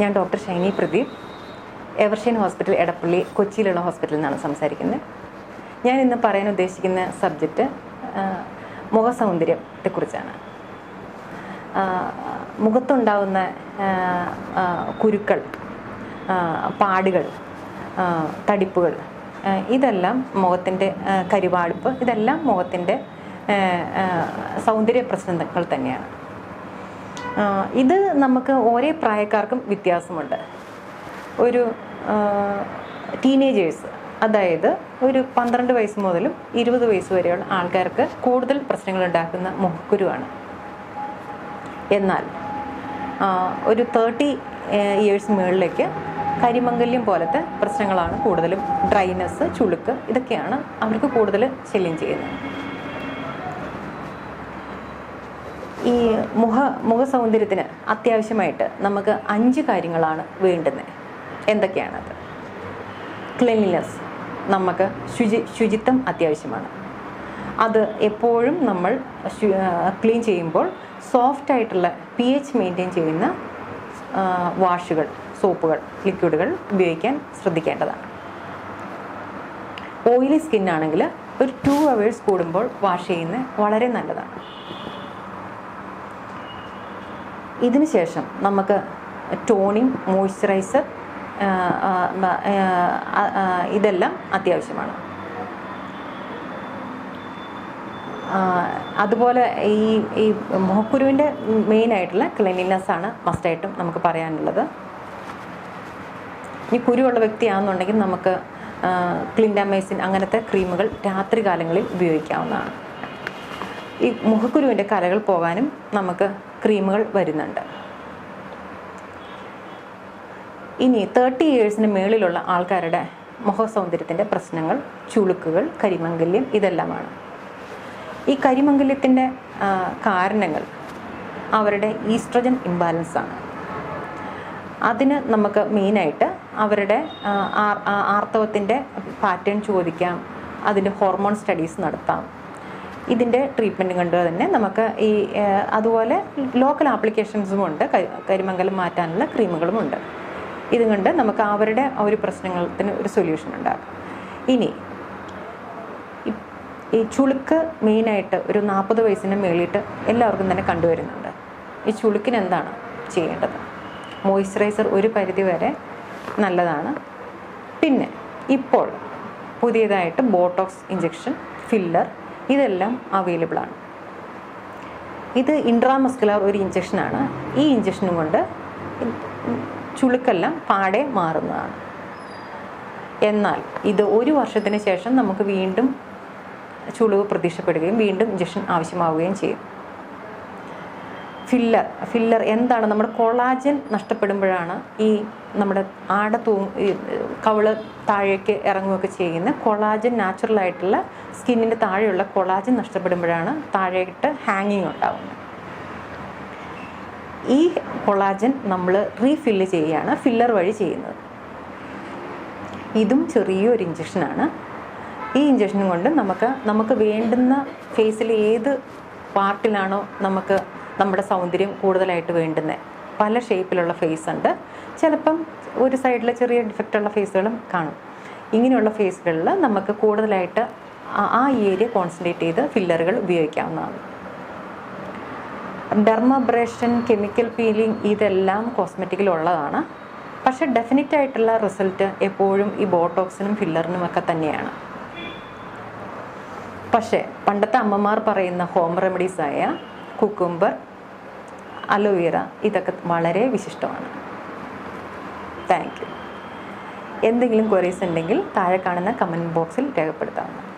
ഞാൻ ഡോക്ടർ ഷൈനി പ്രദീപ്. എവർഷ്യൻ ഹോസ്പിറ്റൽ എടപ്പള്ളി കൊച്ചിയിലുള്ള ഹോസ്പിറ്റലിൽ നിന്നാണ് സംസാരിക്കുന്നത്. ഞാൻ ഇന്ന് പറയാൻ ഉദ്ദേശിക്കുന്ന സബ്ജക്റ്റ് മുഖസൗന്ദര്യത്തെക്കുറിച്ചാണ്. സൗന്ദര്യത്തെക്കുറിച്ചാണ് മുഖത്തുണ്ടാവുന്ന കുരുക്കൾ പാടുകൾ തടിപ്പുകൾ ഇതെല്ലാം മുഖത്തിന്റെ കരിവാളിപ്പ് ഇതെല്ലാം മുഖത്തിന്റെ സൗന്ദര്യ പ്രശ്നങ്ങൾ തന്നെയാണ്. ഇത് നമുക്ക് ഓരോ പ്രായക്കാർക്കും വ്യത്യാസമുണ്ട്. ഒരു ടീനേജേഴ്സ് അതായത് ഒരു പന്ത്രണ്ട് വയസ്സ് മുതലും ഇരുപത് വയസ്സ് വരെയുള്ള ആൾക്കാർക്ക് കൂടുതൽ പ്രശ്നങ്ങൾ ഉണ്ടാക്കുന്ന മുഖക്കുരുവാണ് എന്നാൽ ഒരു തേർട്ടി ഇയേഴ്സ് മുകളിലേക്ക് കരിമംഗല്യം പോലത്തെ പ്രശ്നങ്ങളാണ് കൂടുതലും ഡ്രൈനസ് ചുളുക്ക് ഇതൊക്കെയാണ് അവർക്ക് കൂടുതൽ ശല്യം ചെയ്യുന്നത്. ഈ മുഖ മുഖ സൗന്ദര്യത്തിന് അത്യാവശ്യമായിട്ട് നമുക്ക് അഞ്ച് കാര്യങ്ങളാണ് വേണ്ടുന്നത് എന്തൊക്കെയാണത്? ക്ലീൻലിനെസ് നമുക്ക് ശുചി ശുചിത്വം അത്യാവശ്യമാണ്. അത് എപ്പോഴും നമ്മൾ ക്ലീൻ ചെയ്യുമ്പോൾ സോഫ്റ്റ് ആയിട്ടുള്ള പി എച്ച് മെയിന്റെയിൻ ചെയ്യുന്ന വാഷുകൾ സോപ്പുകൾ ലിക്വിഡുകൾ ഉപയോഗിക്കാൻ ശ്രദ്ധിക്കേണ്ടതാണ്. ഓയിലി സ്കിന്നാണെങ്കിൽ ഒരു ടു അവേഴ്സ് കൂടുമ്പോൾ വാഷ് ചെയ്യുന്നത് വളരെ നല്ലതാണ്. ഇതിന് ശേഷം നമുക്ക് ടോണിങ് മോയ്സ്ചറൈസർ ഇതെല്ലാം അത്യാവശ്യമാണ്. അതുപോലെ ഈ ഈ മുഖക്കുരുവിന്റെ മെയിൻ ആയിട്ടുള്ള ക്ലീനിനെസ് ആണ് മസ്റ്റായിട്ടും നമുക്ക് പറയാനുള്ളത്. ഈ കുരുവുള്ള വ്യക്തിയാണെന്നുണ്ടെങ്കിൽ നമുക്ക് ക്ലിൻഡാമൈസിൻ അങ്ങനത്തെ ക്രീമുകൾ രാത്രി കാലങ്ങളിൽ ഉപയോഗിക്കാവുന്നതാണ്. ഈ മുഖക്കുരുവിന്റെ കലകൾ പോകാനും നമുക്ക് ക്രീമുകൾ വരുന്നുണ്ട്. ഇനി തേർട്ടി ഇയേഴ്സിന് മേളിലുള്ള ആൾക്കാരുടെ മുഖ സൗന്ദര്യത്തിന്റെ പ്രശ്നങ്ങൾ ചുളുക്കുകൾ കരിമംഗല്യം ഇതെല്ലാമാണ്. ഈ കരിമംഗല്യത്തിന്റെ കാരണങ്ങൾ അവരുടെ ഈസ്ട്രജൻ ഇംബാലൻസ് ആണ്. അതിന് നമുക്ക് മെയിനായിട്ട് അവരുടെ ആർത്തവത്തിന്റെ പാറ്റേൺ ചോദിക്കാം അതിന്റെ ഹോർമോൺ സ്റ്റഡീസ് നടത്താം. ഇതിന്റെ ട്രീറ്റ്മെന്റ് കൊണ്ട് തന്നെ നമുക്ക് ഈ അതുപോലെ ലോക്കൽ ആപ്ലിക്കേഷൻസും ഉണ്ട്. കരി- കരിമംഗലം മാറ്റാനുള്ള ക്രീമുകളും ഉണ്ട്. ഇതുകൊണ്ട് നമുക്ക് അവരുടെ ആ ഒരു പ്രശ്നത്തിന് ഒരു സൊല്യൂഷൻ ഉണ്ടാകും ഇനി ഈ ചുളുക്ക് മെയിനായിട്ട് ഒരു നാൽപ്പത് വയസ്സിന് മേളിയിട്ട് എല്ലാവർക്കും തന്നെ കണ്ടുവരുന്നുണ്ട്. ഈ ചുളുക്കിന് എന്താണ് ചെയ്യേണ്ടത്? മോയ്സ്ചറൈസർ ഒരു പരിധി വരെ നല്ലതാണ്. പിന്നെ ഇപ്പോൾ പുതിയതായിട്ട് ബോട്ടോക്സ് ഇഞ്ചെക്ഷൻ ഫില്ലർ ഇതെല്ലാം അവൈലബിൾ ആണ്. ഇത് ഇൻട്രാമസ്കുലർ ഒരു ഇഞ്ചക്ഷനാണ് ഈ ഇഞ്ചക്ഷനും കൊണ്ട് ചുളുക്കെല്ലാം പാടെ മാറുന്നതാണ്. എന്നാൽ ഇത് ഒരു വർഷത്തിന് ശേഷം നമുക്ക് വീണ്ടും ചുളിവ് പ്രതീക്ഷപ്പെടുകയും വീണ്ടും ഇഞ്ചക്ഷൻ ആവശ്യമാവുകയും ചെയ്യും. ഫില്ലർ ഫില്ലർ എന്താണ്? നമ്മുടെ കൊളാജൻ നഷ്ടപ്പെടുമ്പോഴാണ് ഈ നമ്മുടെ ആട തൂ കവിൾ താഴേക്ക് ഇറങ്ങുകയൊക്കെ ചെയ്യുന്ന കൊളാജൻ നാച്ചുറൽ ആയിട്ടുള്ള സ്കിന്നിന്റെ താഴെയുള്ള കൊളാജൻ നഷ്ടപ്പെടുമ്പോഴാണ് താഴേക്കിട്ട് ഹാങ്ങിങ് ഉണ്ടാകുന്നത് ഈ കൊളാജൻ നമ്മൾ റീഫില്ല് ചെയ്യുകയാണ് ഫില്ലർ വഴി ചെയ്യുന്നത്. ഇതും ചെറിയൊരു ഇഞ്ചക്ഷനാണ് ഈ ഇഞ്ചക്ഷനും കൊണ്ട് നമുക്ക് നമുക്ക് വേണ്ടുന്ന ഫേസിൽ ഏത് പാർട്ടിലാണോ നമുക്ക് നമ്മുടെ സൗന്ദര്യം കൂടുതലായിട്ട് വേണ്ടുന്നത് പല ഷേപ്പിലുള്ള ഫേസ് ഉണ്ട്. ചിലപ്പം ഒരു സൈഡിൽ ചെറിയ ഡിഫക്റ്റുള്ള ഫേസുകളും കാണും. ഇങ്ങനെയുള്ള ഫേസുകളിൽ നമുക്ക് കൂടുതലായിട്ട് ആ- ഏരിയ കോൺസെൻട്രേറ്റ് ചെയ്ത് ഫില്ലറുകൾ ഉപയോഗിക്കാവുന്നതാണ്. ഡെർമബ്രേഷൻ കെമിക്കൽ പീലിംഗ് ഇതെല്ലാം കോസ്മെറ്റിക്കിൽ ഉള്ളതാണ്. പക്ഷേ ഡെഫിനറ്റ് ആയിട്ടുള്ള റിസൾട്ട് എപ്പോഴും ഈ ബോട്ടോക്സിനും ഫില്ലറിനും ഒക്കെ തന്നെയാണ്. പക്ഷേ പണ്ടത്തെ അമ്മമാർ പറയുന്ന ഹോം റെമഡീസായ കുക്കുംബർ അലോവേറ ഇതൊക്കെ വളരെ വിശിഷ്ടമാണ്. താങ്ക് യു എന്തെങ്കിലും ക്വറീസ് ഉണ്ടെങ്കിൽ താഴെ കാണുന്ന കമന്റ് ബോക്സിൽ രേഖപ്പെടുത്താവുന്നതാണ്.